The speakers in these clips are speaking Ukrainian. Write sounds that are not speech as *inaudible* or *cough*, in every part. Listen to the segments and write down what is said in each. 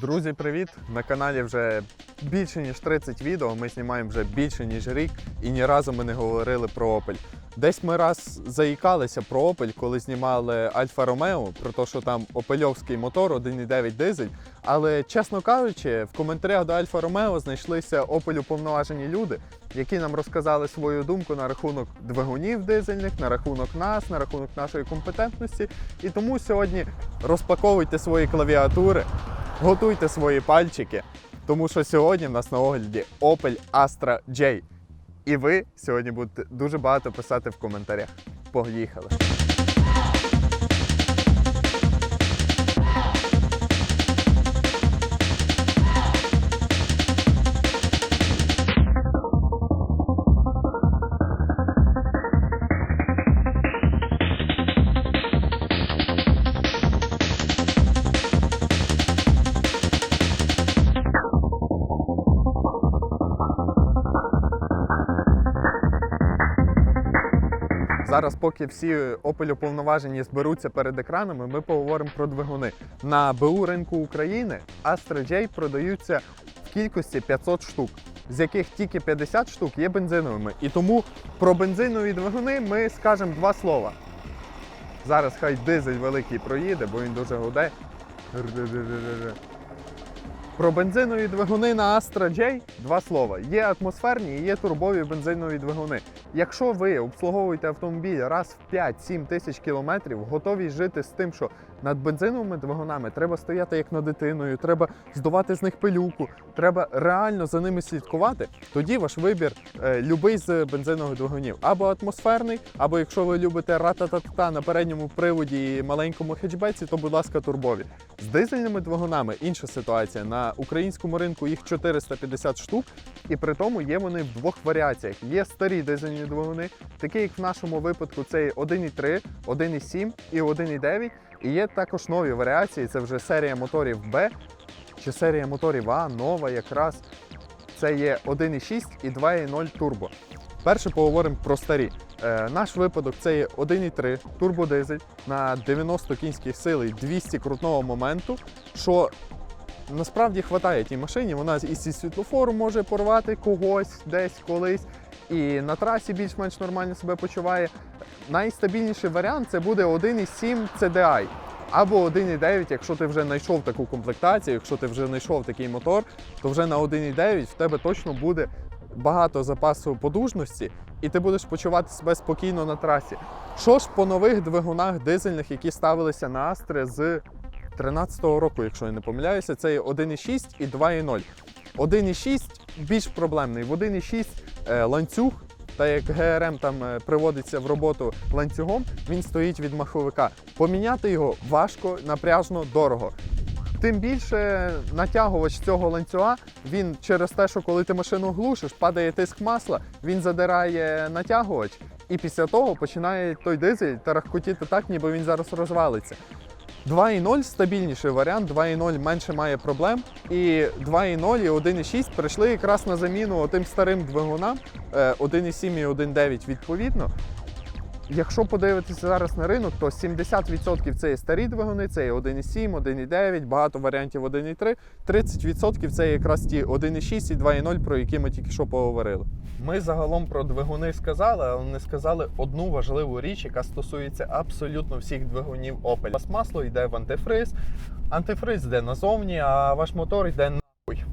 Друзі, привіт! На каналі вже більше ніж 30 відео. Ми знімаємо вже більше ніж рік, і ні разу ми не говорили про Opel. Десь ми раз заїкалися про Opel, коли знімали Альфа Ромео, про те, що там опельовський мотор 1,9 дизель. Але чесно кажучи, в коментарях до Альфа Ромео знайшлися Opel уповноважені люди, які нам розказали свою думку на рахунок двигунів дизельних, на рахунок нас, на рахунок нашої компетентності. І тому сьогодні розпаковуйте свої клавіатури, готуйте свої пальчики, тому що сьогодні в нас на огляді Opel Astra J. І ви сьогодні будете дуже багато писати в коментарях. Поїхали! Зараз, поки всі Opel уповноважені зберуться перед екранами, ми поговоримо про двигуни. На БУ ринку України Astra J продаються в кількості 500 штук, з яких тільки 50 штук є бензиновими. І тому про бензинові двигуни ми скажемо два слова. Зараз хай дизель великий проїде, бо він дуже гуде. Про бензинові двигуни на Astra J два слова. Є атмосферні і є турбові бензинові двигуни. Якщо ви обслуговуєте автомобіль раз в 5-7 тисяч кілометрів, готові жити з тим, що над бензиновими двигунами треба стояти як над дитиною, треба здувати з них пилюку, треба реально за ними слідкувати, тоді ваш вибір е, любий з бензинових двигунів. Або атмосферний, або якщо ви любите рататата на передньому приводі і маленькому хетчбеці, то будь ласка, турбові. З дизельними двигунами інша ситуація. На українському ринку їх 450 штук, і при тому є вони в двох варіаціях. Є старі дизельні двигуни, такі як в нашому випадку, це 1,3, 1,7 і 1,9. І є також нові варіації. Це вже серія моторів Б чи серія моторів А, нова якраз. Це є 1,6 і 2,0 турбо. Перше поговоримо про старі. Е, наш випадок це є 1,3 турбодизель на 90 кінських сил і 200 крутного моменту, що насправді хватає тій машині. Вона і зі світлофору може порвати когось десь колись, і на трасі більш-менш нормально себе почуває. Найстабільніший варіант це буде 1,7 CDI. Або 1,9, якщо ти вже знайшов таку комплектацію, якщо ти вже знайшов такий мотор, то вже на 1,9 в тебе точно буде багато запасу подужності, і ти будеш почувати себе спокійно на трасі. Що ж по нових двигунах дизельних, які ставилися на Астри з 13-го року, якщо я не помиляюся, це є 1,6 і 2,0. 1,6 більш проблемний. В 1,6 е, ланцюг, та як ГРМ там е, приводиться в роботу ланцюгом, він стоїть від маховика. Поміняти його важко, напряжно, дорого. Тим більше натягувач цього ланцюга, він через те, що коли ти машину глушиш, падає тиск масла, він задирає натягувач, і після того починає той дизель тарахкотіти так, ніби він зараз розвалиться. 2.0 стабільніший варіант, 2.0 менше має проблем. І 2.0 і 1.6 прийшли якраз на заміну тим старим двигунам е, 1.7 і 1.9 відповідно. Якщо подивитися зараз на ринок, то 70% це є старі двигуни, це є 1.7, 1.9, багато варіантів 1.3, 30% це якраз ті 1.6 і 2.0, про які ми тільки що поговорили. Ми загалом про двигуни сказали, але не сказали одну важливу річ, яка стосується абсолютно всіх двигунів Opel. Вас масло йде в антифриз, антифриз йде назовні, а ваш мотор йде нахуй.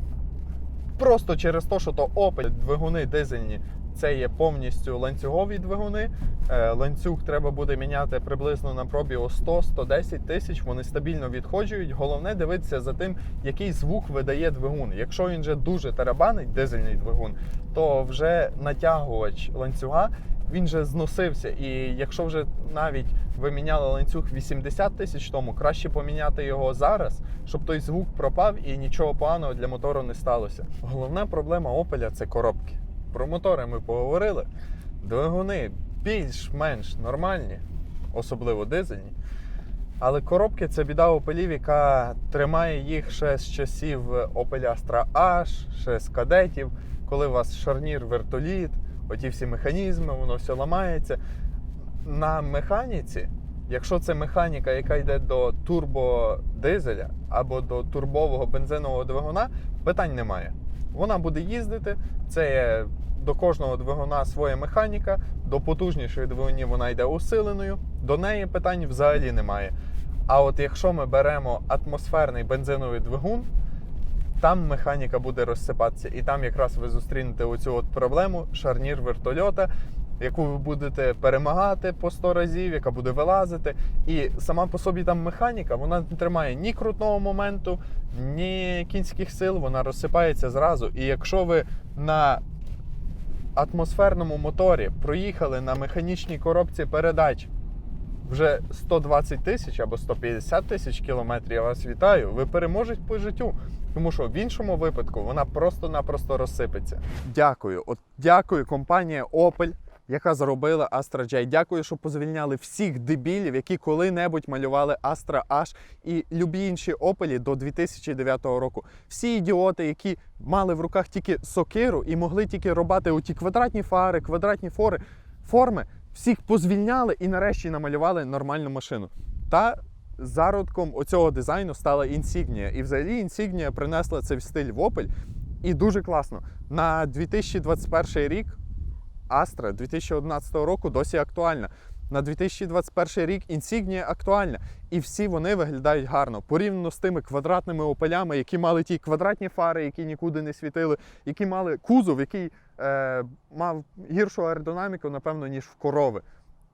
Просто через те, що то Opel двигуни дизельні це є повністю ланцюгові двигуни. Е, Ланцюг треба буде міняти приблизно на пробігу 100-110 тисяч. Вони стабільно відходжують. Головне дивитися за тим, який звук видає двигун. Якщо він вже дуже тарабанить, дизельний двигун, то вже натягувач ланцюга. Він же зносився, і якщо вже навіть ви міняли ланцюг 80 тисяч тому, краще поміняти його зараз, щоб той звук пропав і нічого поганого для мотору не сталося. Головна проблема Opel – це коробки. Про мотори ми поговорили. Двигуни більш-менш нормальні, особливо дизельні. Але коробки це біда опелів, яка тримає їх ще з часів Opel Astra H, ще з кадетів, коли у вас шарнір вертоліт, оті всі механізми, воно все ламається. На механіці Якщо це механіка, яка йде до турбодизеля або до турбового бензинового двигуна, питань немає. Вона буде їздити. Це до кожного двигуна своя механіка, до потужнішої двигунів вона йде усиленою, до неї питань взагалі немає. А от якщо ми беремо атмосферний бензиновий двигун, там механіка буде розсипатися, і там якраз ви зустрінете оцю от проблему шарнір вертольота, яку ви будете перемагати по 100 разів, яка буде вилазити. І сама по собі там механіка, вона не тримає ні крутного моменту, ні кінських сил, вона розсипається зразу. І якщо ви на атмосферному моторі проїхали на механічній коробці передач вже 120 тисяч або 150 тисяч кілометрів, я вас вітаю, ви переможете по життю. Тому що в іншому випадку вона просто-напросто розсипеться. Дякую. От дякую компанія Opel, яка зробила Astra J. Дякую, що позвільняли всіх дебілів, які коли-небудь малювали Astra H і любі інші Opel до 2009 року. Всі ідіоти, які мали в руках тільки сокиру і могли тільки робити оті квадратні фари, квадратні фори, форми, всіх позвільняли і нарешті намалювали нормальну машину. Та зародком оцього дизайну стала Insignia. І взагалі Insignia принесла цей стиль в Opel. І дуже класно. На 2021 рік Astra 2011 року досі актуальна. На 2021 рік інсігнія актуальна. І всі вони виглядають гарно. Порівняно з тими квадратними опелями, які мали ті квадратні фари, які нікуди не світили, які мали кузов, який е, мав гіршу аеродинаміку, напевно, ніж в корови.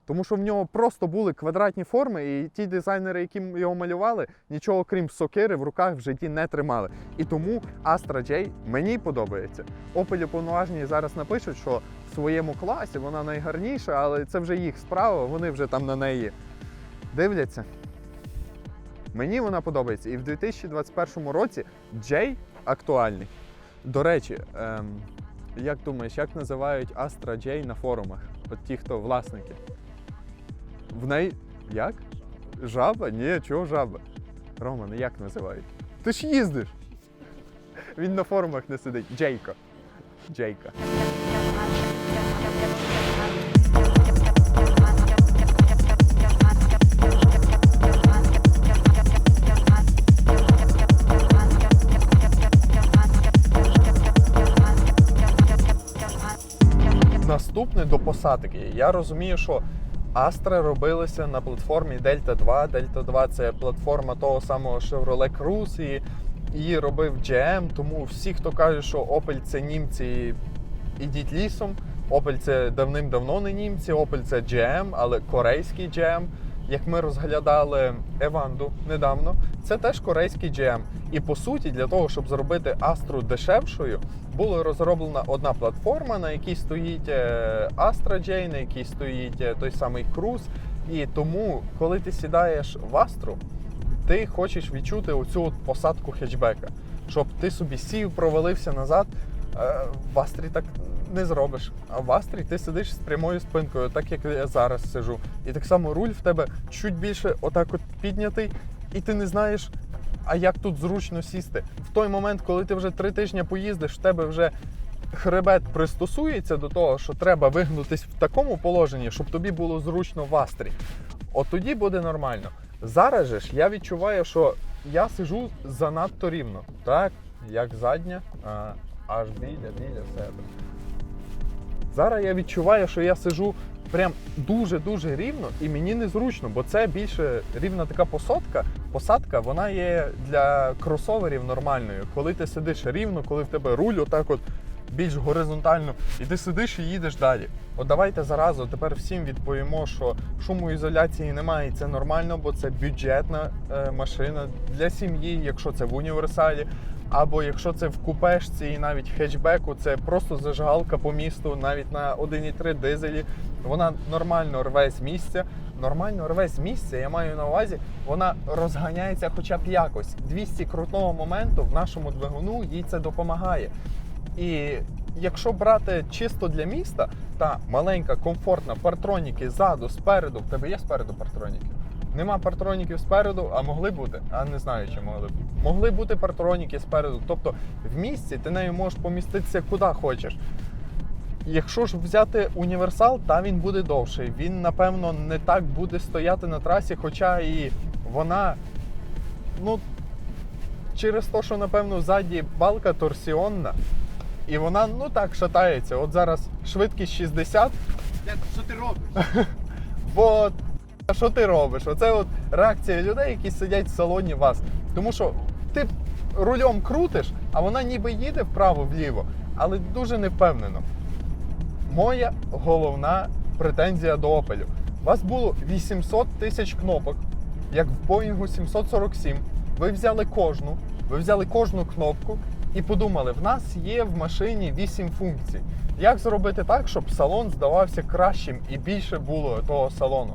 Тому що в нього просто були квадратні форми, і ті дизайнери, які його малювали, нічого крім сокири в руках в житті не тримали. І тому Astra J мені подобається. Opel уповноважені зараз напишуть, що в своєму класі вона найгарніша, але це вже їх справа, вони вже там на неї дивляться. Мені вона подобається. І в 2021 році J актуальний. До речі, ем, як думаєш, як називають Astra J на форумах? От ті, хто власники. В неї. Як? Жаба? Ні, чого жаба? Роман, як називають? Ти ж їздиш. Він на форумах не сидить. Джейко. Джейка. Наступне до посадки. Я розумію, що Astra робилися на платформі Delta 2. Delta 2 це платформа того самого Chevrolet Cruze, і її робив GM. Тому всі, хто каже, що Opel це німці, ідіть лісом. Opel це давним-давно не німці, Opel це GM, але корейський GM. Як ми розглядали Еванду недавно, це теж корейський GM. І по суті, для того, щоб зробити Астру дешевшою, була розроблена одна платформа, на якій стоїть е, Astra J, на якій стоїть е, той самий Cruze. І тому, коли ти сідаєш в Астру, ти хочеш відчути оцю от посадку хетчбека, щоб ти собі сів, провалився назад. Е, В Астрі так не зробиш. А в Астрі ти сидиш з прямою спинкою, так як я зараз сижу. І так само руль в тебе чуть більше отак от піднятий, і ти не знаєш, а як тут зручно сісти. В той момент, коли ти вже три тижні поїздиш, в тебе вже хребет пристосується до того, що треба вигнутись в такому положенні, щоб тобі було зручно в Астрі. От тоді буде нормально. Зараз же ж я відчуваю, що я сижу занадто рівно, так, як задня, аж біля, біля себе. Зараз я відчуваю, що я сижу прям дуже-дуже рівно і мені незручно, бо це більше рівна така посадка. Посадка вона є для кросоверів нормальною. Коли ти сидиш рівно, коли в тебе руль отак от більш горизонтально, і ти сидиш і їдеш далі. От давайте заразу тепер всім відповімо, що шумоізоляції немає, і це нормально, бо це бюджетна е, машина для сім'ї, якщо це в універсалі. Або якщо це в купешці і навіть хетчбеку, це просто зажигалка по місту, навіть на 1,3 дизелі. Вона нормально рве з місця. Нормально рве з місця, я маю на увазі, вона розганяється хоча б якось. 200 крутного моменту в нашому двигуну їй це допомагає. І якщо брати чисто для міста, та маленька, комфортна, партроніки ззаду, спереду, в тебе є спереду партроніки? Нема партроніків спереду, а могли бути, а не знаю, чи могли б. Могли бути партроніки спереду. Тобто в місці ти нею можеш поміститися куди хочеш. Якщо ж взяти універсал, та він буде довший. Він, напевно, не так буде стояти на трасі, хоча і вона, ну, через те, що, напевно, ззаді балка торсіонна, і вона, ну так, шатається. От зараз швидкість 60, Дед, що ти робиш? *laughs* бо а що ти робиш? Оце от реакція людей, які сидять в салоні вас. Тому що ти рулем крутиш, а вона ніби їде вправо-вліво, але дуже невпевнено. Моя головна претензія до Opel. У вас було 800 тисяч кнопок, як в Boeing 747. Ви взяли кожну, ви взяли кожну кнопку і подумали, в нас є в машині 8 функцій. Як зробити так, щоб салон здавався кращим і більше було того салону?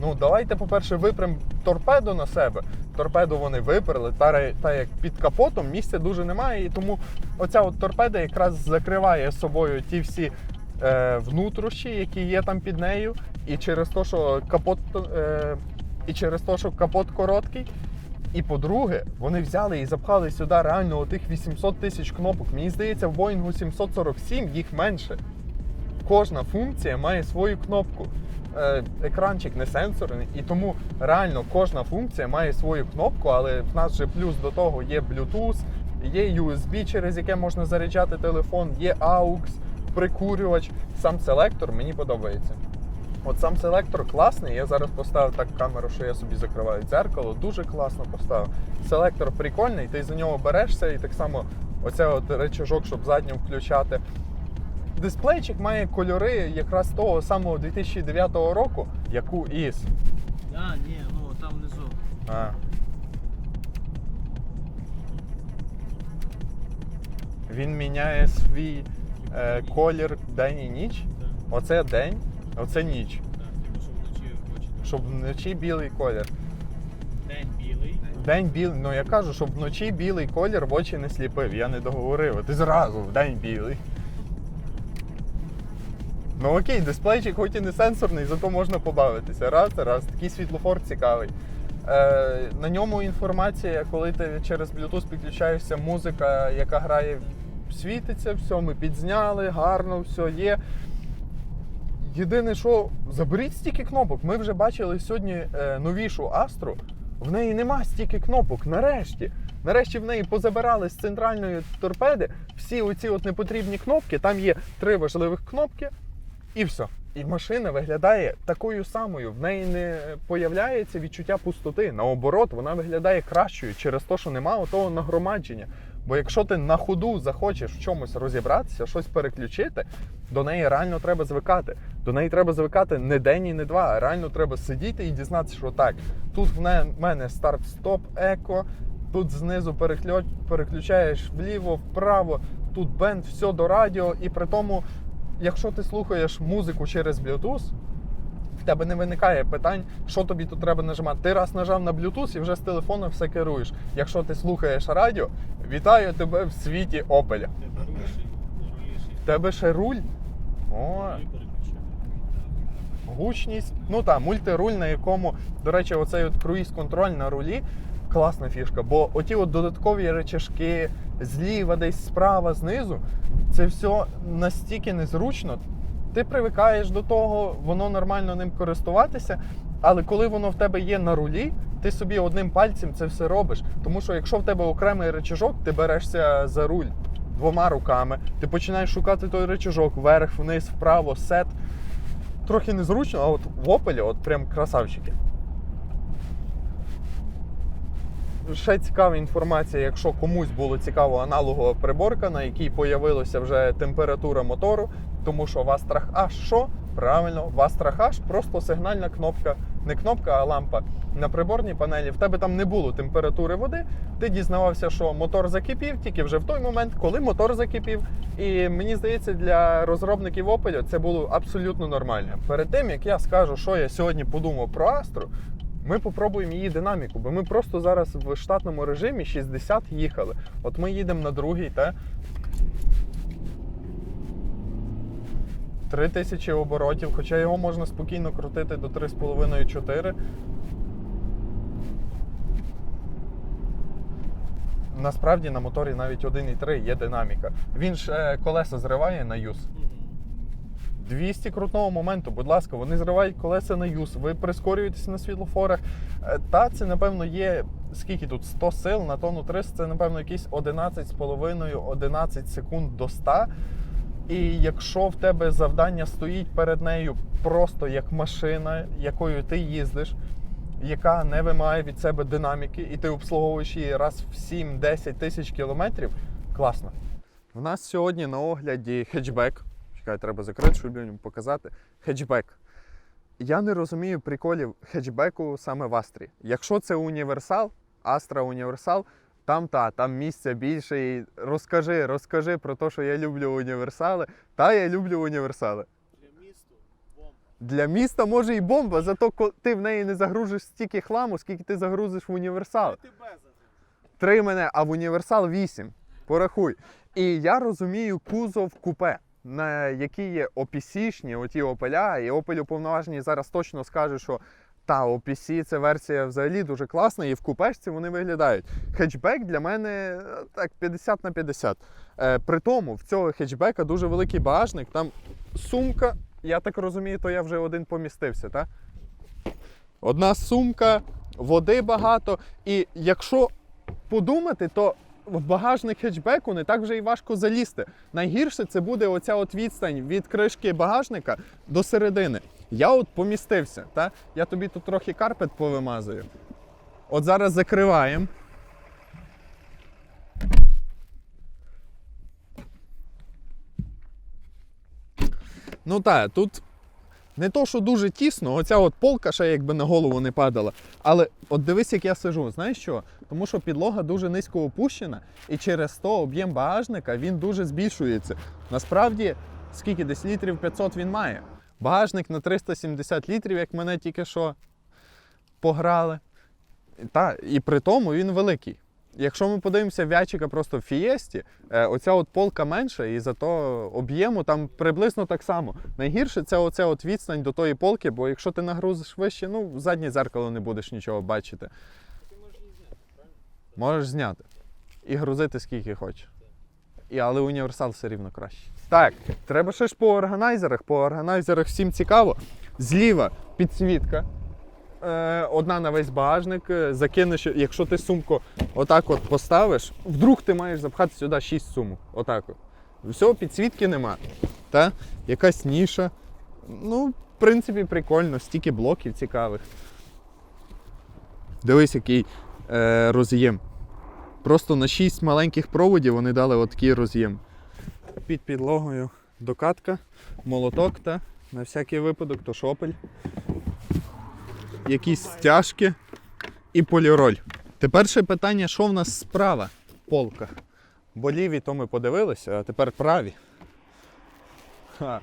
Ну, давайте, по-перше, випрям торпеду на себе. Торпеду вони виперли, та, та як під капотом місця дуже немає, і тому оця от торпеда якраз закриває собою ті всі е, внутрішні, які є там під нею, і через те, що капот, е, і через те, що капот короткий. І по-друге, вони взяли і запхали сюди реально отих 800 тисяч кнопок. Мені здається, в Boeing 747 їх менше. Кожна функція має свою кнопку. Е, Екранчик не сенсорний, і тому реально кожна функція має свою кнопку, але в нас же плюс до того є Bluetooth, є USB, через яке можна заряджати телефон, є AUX, прикурювач. Сам селектор мені подобається. От сам селектор класний. Я зараз поставив так камеру, що я собі закриваю дзеркало. Дуже класно поставив. Селектор прикольний, ти за нього берешся, і так само оце от речажок, щоб задню включати. Дисплейчик має кольори якраз того самого 2009 року, як у ІС. А, ні, ну там внизу. А. Він міняє свій е, колір день і ніч. Оце день, оце ніч. типу. Щоб вночі білий колір. День білий. День білий. Ну я кажу, щоб вночі білий колір в очі не сліпив. Я не договорив. Ти зразу в день білий. Ну окей, дисплейчик хоч і не сенсорний, зато можна побавитися. Раз, раз. Такий світлофор цікавий. Е, на ньому інформація, коли ти через Bluetooth підключаєшся, музика, яка грає, світиться, все, ми підзняли, гарно, все є. Єдине, що заберіть стільки кнопок. Ми вже бачили сьогодні е, новішу Астру. В неї нема стільки кнопок. Нарешті. Нарешті в неї позабирали з центральної торпеди всі оці от непотрібні кнопки. Там є три важливих кнопки, і все. І машина виглядає такою самою. В неї не появляється відчуття пустоти. Наоборот, вона виглядає кращою через те, що нема того нагромадження. Бо якщо ти на ходу захочеш в чомусь розібратися, щось переключити, до неї реально треба звикати. До неї треба звикати не день і не два, а реально треба сидіти і дізнатися, що так, тут в мене старт-стоп, еко, тут знизу переклю- переключаєш вліво, вправо, тут бенд, все до радіо, і при тому, якщо ти слухаєш музику через Bluetooth, в тебе не виникає питань, що тобі тут треба нажимати. Ти раз нажав на Bluetooth і вже з телефону все керуєш. Якщо ти слухаєш радіо, вітаю тебе в світі руліший. В тебе ще руль. О, гучність. Ну так, мультируль, на якому, до речі, оцей от круїз-контроль на рулі. Класна фішка, бо оті от додаткові речашки зліва, десь справа, знизу, це все настільки незручно. Ти привикаєш до того, воно нормально ним користуватися, але коли воно в тебе є на рулі, ти собі одним пальцем це все робиш. Тому що якщо в тебе окремий речажок, ти берешся за руль двома руками, ти починаєш шукати той речажок вверх, вниз, вправо, сет. Трохи незручно, а от в Opel от прям красавчики. Ще цікава інформація, якщо комусь було цікаво аналогова приборка, на якій появилася вже температура мотору, тому що Вастрах H що? Правильно, Вастрах H просто сигнальна кнопка, не кнопка, а лампа на приборній панелі. В тебе там не було температури води. Ти дізнавався, що мотор закипів тільки вже в той момент, коли мотор закипів. І мені здається, для розробників Opel це було абсолютно нормально. Перед тим як я скажу, що я сьогодні подумав про Astra, ми попробуємо її динаміку, бо ми просто зараз в штатному режимі 60 їхали. От ми їдемо на другий, та 3000 оборотів, хоча його можна спокійно крутити до 3,5-4. Насправді на моторі навіть 1,3 є динаміка. Він ж е, колеса зриває на юз. Мгм. 200 крутного моменту, будь ласка, вони зривають колеса на юз, ви прискорюєтеся на світлофорах. Е, Та це, напевно, є скільки тут 100 сил на тонну 300, це, напевно, якісь 11,5-11 секунд до 100. І якщо в тебе завдання стоїть перед нею просто як машина, якою ти їздиш, яка не вимагає від себе динаміки, і ти обслуговуєш її раз в 7-10 тисяч кілометрів, класно. У нас сьогодні на огляді хетчбек. Чекай, треба закрити, щоб людям показати. Хетчбек. Я не розумію приколів хетчбеку саме в Астрі. Якщо це універсал, Астра універсал, там та, там місця більше. І розкажи, розкажи про те, що я люблю універсали. Та я люблю універсали. Для місту бомба. Для міста може і бомба, зато ти в неї не загружиш стільки хламу, скільки ти загрузиш в універсал. Три мене, а в універсал 8. Порахуй. І я розумію кузов купе, на які є OPC-шні, оті опеля, і Opel уповноважені зараз точно скажуть, що та OPC це версія взагалі дуже класна, і в купешці вони виглядають. Хетчбек для мене е, так 50 на 50. Е, при тому в цього хетчбека дуже великий багажник, там сумка, я так розумію, то я вже один помістився, так? Одна сумка, води багато. І якщо подумати, то в багажник хетчбеку не так вже і важко залізти. Найгірше це буде оця от відстань від кришки багажника до середини. Я от помістився, та? я тобі тут трохи карпет повимазую. От зараз закриваємо. Ну так, тут не то, що дуже тісно, оця от полка ще якби на голову не падала. Але от дивись, як я сижу. Знаєш що? Тому що підлога дуже низько опущена, і через то об'єм багажника він дуже збільшується. Насправді, скільки десь літрів 500 він має. Багажник на 370 літрів, як мене тільки що пограли. Та, і при тому він великий. Якщо ми подивимося вячика просто в фієсті, е, оця от полка менша, і зато об'єму там приблизно так само. Найгірше це оця от відстань до тої полки, бо якщо ти нагрузиш вище, ну в заднє зеркало не будеш нічого бачити. Ти можеш її зняти, правильно? Можеш зняти і грузити скільки хочеш. І, але універсал все рівно краще. Так, треба ще ж по органайзерах. По органайзерах всім цікаво. Зліва підсвітка. Е, одна на весь багажник. Е, Закинеш, якщо ти сумку отак от поставиш, вдруг ти маєш запхати сюди 6 сумок. Отак от. Всього підсвітки нема. Та? Якась ніша. Ну, в принципі, прикольно, стільки блоків цікавих. Дивись, який е, роз'єм. Просто на 6 маленьких проводів вони дали отакий роз'єм. Під підлогою докатка, молоток та на всякий випадок, то шопель. Якісь стяжки і поліроль. Тепер ще питання, що в нас справа в полках. Бо ліві то ми подивилися, а тепер праві. Ха,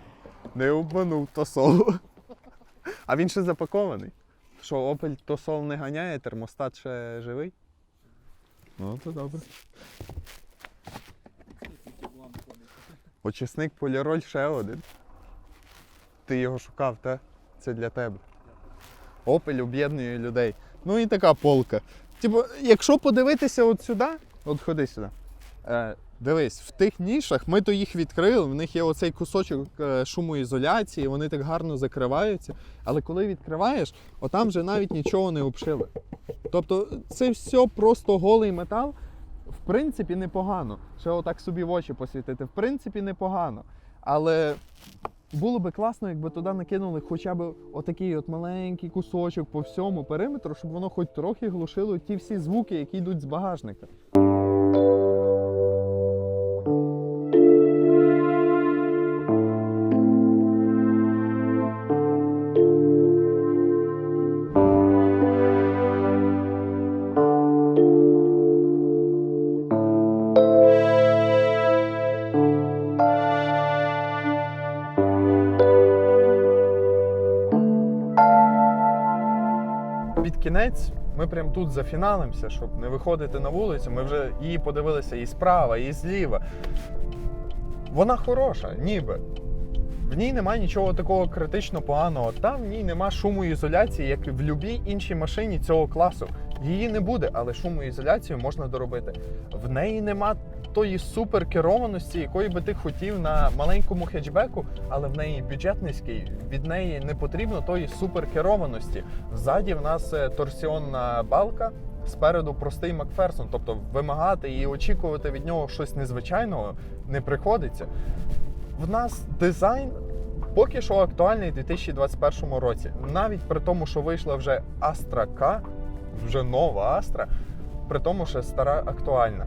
не обманув тосол. А він ще запакований. Що, Opel тосол не ганяє, термостат ще живий? Ну, то добре. Очисник поліроль ще один. Ти його шукав, та? Це для тебе. Опель об'єднує людей. Ну і така полка. Типу, якщо подивитися от сюди, от ходи сюди. Е, дивись, в тих нішах ми то їх відкрили, в них є оцей кусочок е, шумоізоляції, вони так гарно закриваються. Але коли відкриваєш, отам вже навіть нічого не обшили. Тобто це все просто голий метал. В принципі, непогано. Ще отак собі в очі посвітити. В принципі, непогано. Але було би класно, якби туди накинули хоча б отакий от маленький кусочок по всьому периметру, щоб воно хоч трохи глушило ті всі звуки, які йдуть з багажника. Кінець ми прям тут зафіналимося, щоб не виходити на вулицю. Ми вже її подивилися і справа, і зліва. Вона хороша, ніби. В ній немає нічого такого критично поганого. Там в ній нема шуму ізоляції, як і в будь-якій іншій машині цього класу. Її не буде, але шумоізоляцію можна доробити. В неї нема тої суперкерованості, якої би ти хотів на маленькому хетчбеку, але в неї бюджет низький. Від неї не потрібно тої суперкерованості. Ззаді в нас е, торсіонна балка. Спереду простий Макферсон, тобто вимагати і очікувати від нього щось незвичайного не приходиться. В нас дизайн поки що актуальний у 2021 році. Навіть при тому, що вийшла вже Astra K, вже нова Astra, при тому, що стара актуальна.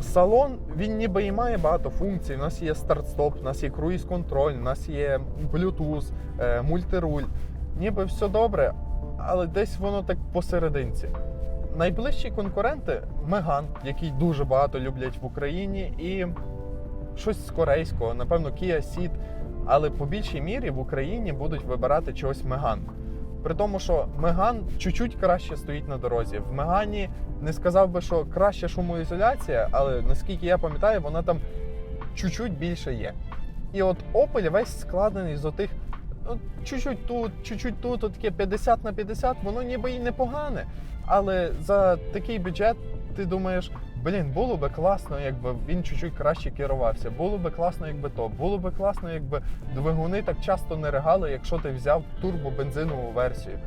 Салон він ніби і має багато функцій. У нас є старт-стоп, у нас є круїз-контроль, у нас є Bluetooth, е, мультируль. Ніби все добре, але десь воно так посерединці. Найближчі конкуренти Меган, який дуже багато люблять в Україні, і щось з корейського, напевно, Kia Ceed. Але по більшій мірі в Україні будуть вибирати чогось Меган. При тому, що Меган чуть-чуть краще стоїть на дорозі. В Мегані не сказав би, що краща шумоізоляція, але наскільки я пам'ятаю, вона там чуть-чуть більше є. І от Opel весь складений з отих. Ну, чуть-чуть тут, чуть-чуть тут, от таке 50 на 50, воно ніби і непогане. Але за такий бюджет ти думаєш, блін, було би класно, якби він чуть-чуть краще керувався. Було би класно, якби то. Було би класно, якби двигуни так часто не ригали, якщо ти взяв турбобензинову версію.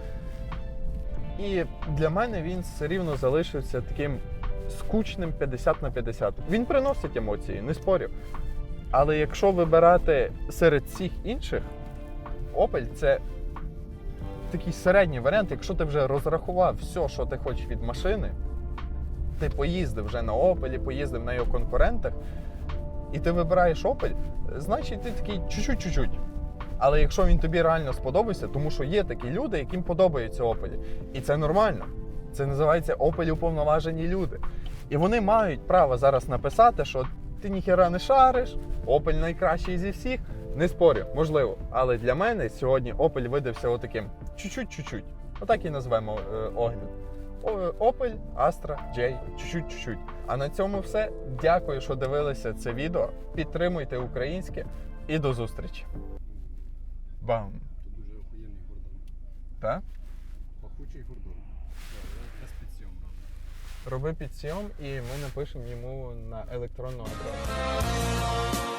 І для мене він все рівно залишився таким скучним 50 на 50. Він приносить емоції, не спорю. Але якщо вибирати серед всіх інших, Opel це такий середній варіант, якщо ти вже розрахував все, що ти хочеш від машини, ти поїздив вже на Opel, поїздив на його конкурентах, і ти вибираєш Opel, значить ти такий чуть-чуть-чуть. Але якщо він тобі реально сподобається, тому що є такі люди, яким подобаються Opel. І це нормально. Це називається Opel уповноважені люди. І вони мають право зараз написати, що ти ніхера не шариш, Opel найкращий зі всіх. Не спорю, можливо. Але для мене сьогодні Opel видався отаким чуть-чуть-чуть. Отак і назвемо е, огляд. Opel Astra J, чуть-чуть-чуть. А на цьому все. Дякую, що дивилися це відео. Підтримуйте українське і до зустрічі. Бам! Тут дуже охуєнний гордон. Так? Пахучий гордон. Якраз під. Роби підсйом і ми напишемо йому на електронну адресу.